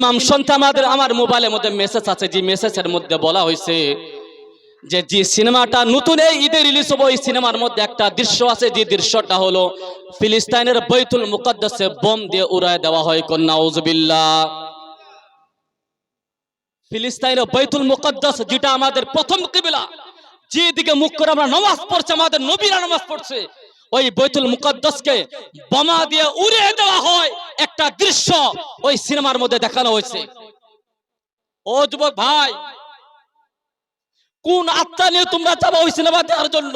ইমাম শুনতে আমাদের আমার মোবাইলের মধ্যে মেসেজ আছে, যে মেসেজের মধ্যে বলা হয়েছে যে যে সিনেমাটা নতুন এই ঈদে রিলিজ হব, এই সিনেমার মধ্যে একটা দৃশ্য আছে, যে দৃশ্যটা হলো ফিলিস্তাইনের বৈতুল মুকদ্দাসে বোম দিয়ে উড়ায় দেওয়া হয়, কন্যা উজবিল্লা ফিলিস্তাইনের বৈতুল মুকদ্দাস, যেটা আমাদের প্রথম কিবিলা, যেদিকে মুখ করে আমরা নামাজ পড়ছে, আমাদের নবীরা নামাজ পড়ছে ওই বৈতুল মুকদ্দাসকে বোমা দিয়ে উড়িয়ে দেওয়া হয় একটা দৃশ্য ওই সিনেমার মধ্যে দেখানো হয়েছে। ও যুবক ভাই, কোন আত্মা নিয়ে তোমরা যাব ওই সিনেমা দেখার জন্য?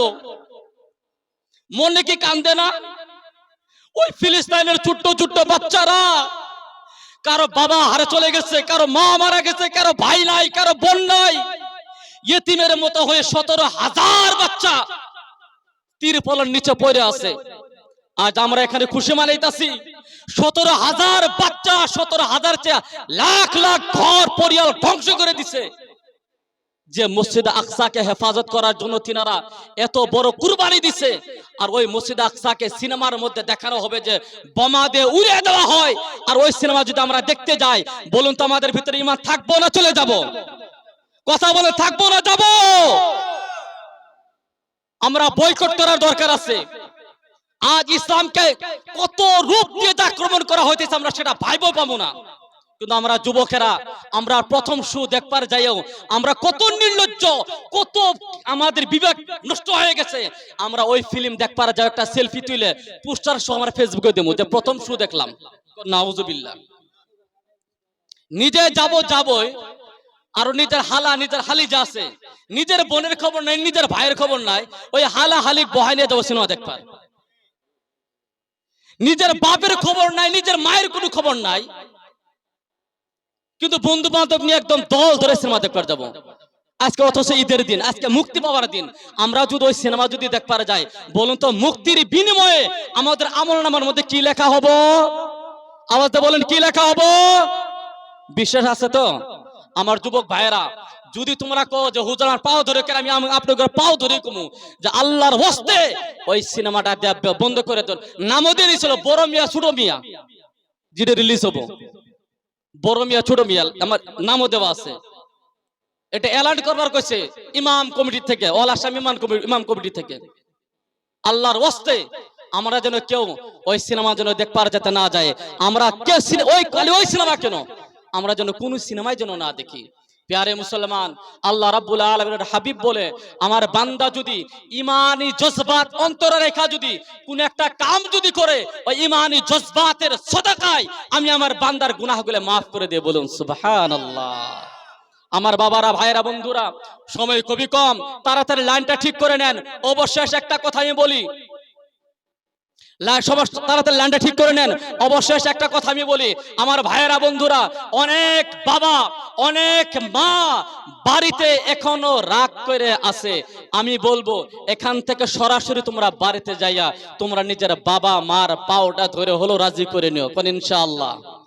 মনে কি কান্দে না? ওই ফিলিস্তাইনের ছোট্ট ছোট্ট বাচ্চারা, কারও বাবা হারে চলে গেছে, কারও মা মারা গেছে, কারও ভাই নাই, কারও বোন নাই। ইয়েতিমের মতো হয়ে সতেরো হাজার বাচ্চা তিরপলের নিচে পড়ে আছে। আজ আমরা এখানে খুশি মানাইতাছি। সতেরো হাজার বাচ্চা, সতেরো হাজার লাখ লাখ ঘর, পরিয়াল ধ্বংস করে দিছে। যে মসজিদ আকসাকে হেফাজত করার জন্য তিনারা এত বড় কুরবানি দিছে, আর ওই মসজিদ আকসাকে সিনেমার মধ্যে দেখানো হবে যে বোমা দিয়ে উড়িয়ে দেওয়া হয়। আর ওই সিনেমা যদি আমরা দেখতে যাই, বলুন তো আমাদের ভিতরে ইমান থাকব না চলে যাব? কথা বলে থাকব না যাব? আমরা বয়কট করার দরকার আছে। আজ ইসলামকে কত রূপ দিয়ে আক্রমণ করা হইতেছে, আমরা সেটা ভাইবো পাবো না। কিন্তু আমরা যুবকেরা, আমরা প্রথম শু দেখবার যাইও, আমরা কত নির্লজ্জ, কত আমাদের বিবেক নষ্ট হয়ে গেছে। আমরা ওই ফিল্ম দেখবার যাও, একটা সেলফি তুলে পোস্টার সহ আমরা ফেসবুকে দেবো, যে প্রথম শু দেখলাম। নাউজুবিল্লাহ। নিজে যাব, যাবই আর নিজের হালা, নিজের হালি যা আছে, নিজের বোনের খবর নাই, নিজের ভাইয়ের খবর নাই, ওই হালা হালি বহাই নিয়ে যাব সিনেমা দেখবার। নিজের বাপের খবর নাই, নিজের মায়ের কোনো খবর নাই। কিন্তু বন্ধু বান্ধব নিয়ে একদম দল ধরে সিনেমা দেখবার যাব। আজকে অথচ ঈদের দিন, আজকে মুক্তি পাওয়ার দিন। আমরা যদি ওই সিনেমা যদি দেখবার যাই, বলুন তো মুক্তির বিনিময়ে আমাদের আমল নামার মধ্যে কি লেখা হব? দিয়ে বলেন, কি লেখা হব? বিশ্বাস আছে তো? আমার যুবক ভাইয়েরা, যদি তোমরা কো যে, হুজুর, আমার পাও ধরে কেন আমি আপনাদের পাও ধরে কমু যে, আল্লাহর হস্তে ওই সিনেমাটা বন্ধ করে দেন। নামও দিয়ে দিয়েছিল, বড় মিয়া, ছোট মিয়া। যেটা রিলিজ হব। বড় মিয়া, ছোট মিয়া, আমার নামও দেওয়া আছে। এটা অ্যালার্ট করবার কইছে ইমাম কমিটি থেকে, অল আসাম ইমাম কমিটি ইমাম কমিটি থেকে। আল্লাহর ওয়াস্তে আমরা যেন কেউ ওই সিনেমা যেন দেখবার যেতে না যায়। আমরা কে ওই ওই সিনেমা কেন? আমরা যেন কোন সিনেমায় যেন না দেখি। প্যারে মুসলমান, আল্লাহ রাব্বুল আলামিনের হাবিব বলে, আমার বান্দা যদি ইমানি জজবাত অন্তরে রেখা যদি কোন একটা কাম যদি করে, ওই ইমানি জজবাতের সদাকায় আমি আমার বান্দার গুনাহগুলো মাফ করে দিয়ে বলুন, সুবহানাল্লাহ। আমার বাবারা, ভাইয়েরা, বন্ধুরা, সময় খুবই কম, তাড়াতাড়ি লাইনটা ঠিক করে নেন। অবশেষ একটা কথা আমি বলি সবার তাড়াতাড়ি লাইনটা ঠিক করে নেন। অবশেষ একটা কথা আমি বলি। আমার ভাইয়েরা, বন্ধুরা, অনেক বাবা, অনেক মা বাড়িতে এখনও রাগ করে আছে। আমি বলব, এখান থেকে সরাসরি তোমরা বাড়িতে যাইয়া তোমরা নিজের বাবা, মার পাওটা ধরে হলো রাজি করে নিও। কোন ইনশাআল্লাহ।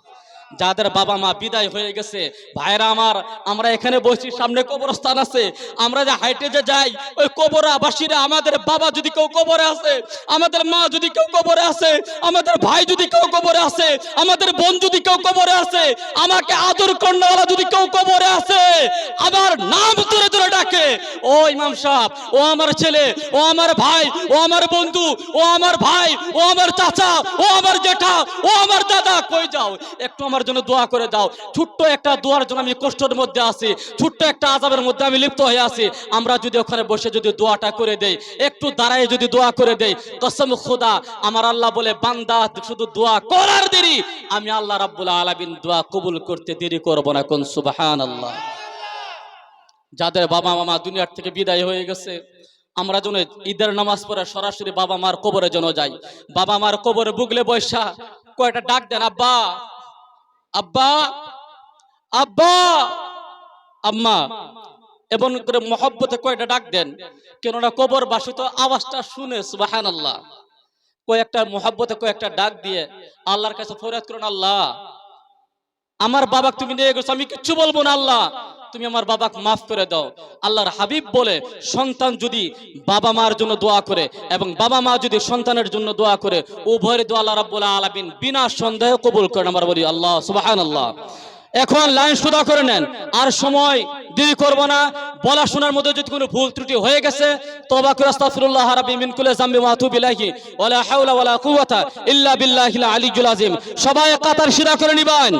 যাদের বাবা মা বিদায় হয়ে গেছে ভাইরা আমার, আমরা এখানে বসছি, সামনে কবরস্থান আছে। আমরা যে হাইটে যে যাই, ওই কবরাবাসীরা আমাদের বাবা যদি কেউ কবরে আছে, আমাদের মা যদি কেউ কবরে আছে, আমাদের ভাই যদি কেউ কবরে আছে, আমাদের বোন যদি কেউ কবরে আছে, আমাকে আদর কন্যাওয়ালা যদি কেউ কবরে আছে, আমার নাম ধরে ধরে ডাকে ও ইমাম সাহেব, ও আমার ছেলে, ও আমার ভাই, ও আমার বন্ধু, ও আমার ভাই, ও আমার চাচা, ও আমার জেঠা, ও আমার দাদা, কই যাও? একটু আমার জন্য দোয়া করে দাও। ছোট্ট একটা দোয়ার জন্য আমি কষ্টের মধ্যে আছি। ছোট্ট একটা আজাবের মধ্যে আমি লিপ্ত হয়ে আছি। আমরা যদি ওখানে বসে যদি দোয়াটা করে দেই, একটু দাঁড়ায় যদি দোয়া করে দেই, কসম খোদা, আমার আল্লাহ বলে, বান্দা, শুধু দোয়া করার দেরি। আমি আল্লাহ রাব্বুল আলামিন দোয়া কবুল করতে দেরি করব না কোন, সুবহানাল্লাহ। যাদের বাবা মামা দুনিয়ার থেকে বিদায় হয়ে গেছে, আমরা যেন ঈদের নামাজ পড়ে সরাসরি বাবা মার কবরে যেন যাই। বাবা মার কবরে বুগলে বৈশা, কয়টা ডাক দেন, আব্বা আব্বা আব্বা, আম্মা এবং করে মহব্বতে কয়টা ডাক দেন। কেননা কবর বাসিত আওয়াজটা শুনে সুবাহান আল্লাহ কয়েকটা মহব্বতে কয়েকটা ডাক দিয়ে আল্লাহর কাছে ফরিয়াদ করুন, আল্লাহ, আমার বাবাকে তুমি নিয়ে গেছো, আমি কিচ্ছু বলব না, আল্লাহ। তুমি আমার বাবাকে মাফ করে দাও। আল্লাহর হাবিব বলে, সন্তান যদি বাবা মার জন্য দোয়া করে এবং বাবা মা যদি সন্তানের জন্য দোয়া করে, উভয়ের দোয়া আল্লাহ রাব্বুল আলামিন বিনা সন্দেহে কবুল করেন আমরা বলি আল্লাহ, সুবহানাল্লাহ। এখন লাইন সুদা করে নেন। আর সময় দেরি করব না। বলা শোনার মধ্যে যদি কোনো ভুল ত্রুটি হয়ে গেছে তবা করে আস্তাগফিরুল্লাহ রাব্বি মিন কুল্লি যামবি ওয়া আতুবু ইলাইহি। ওয়ালা হাওলা ওয়ালা কুওয়াতা ইল্লা বিল্লাহিল আলিয়্যুল আযীম। সবাই কাতার সিধা করে নিবেন।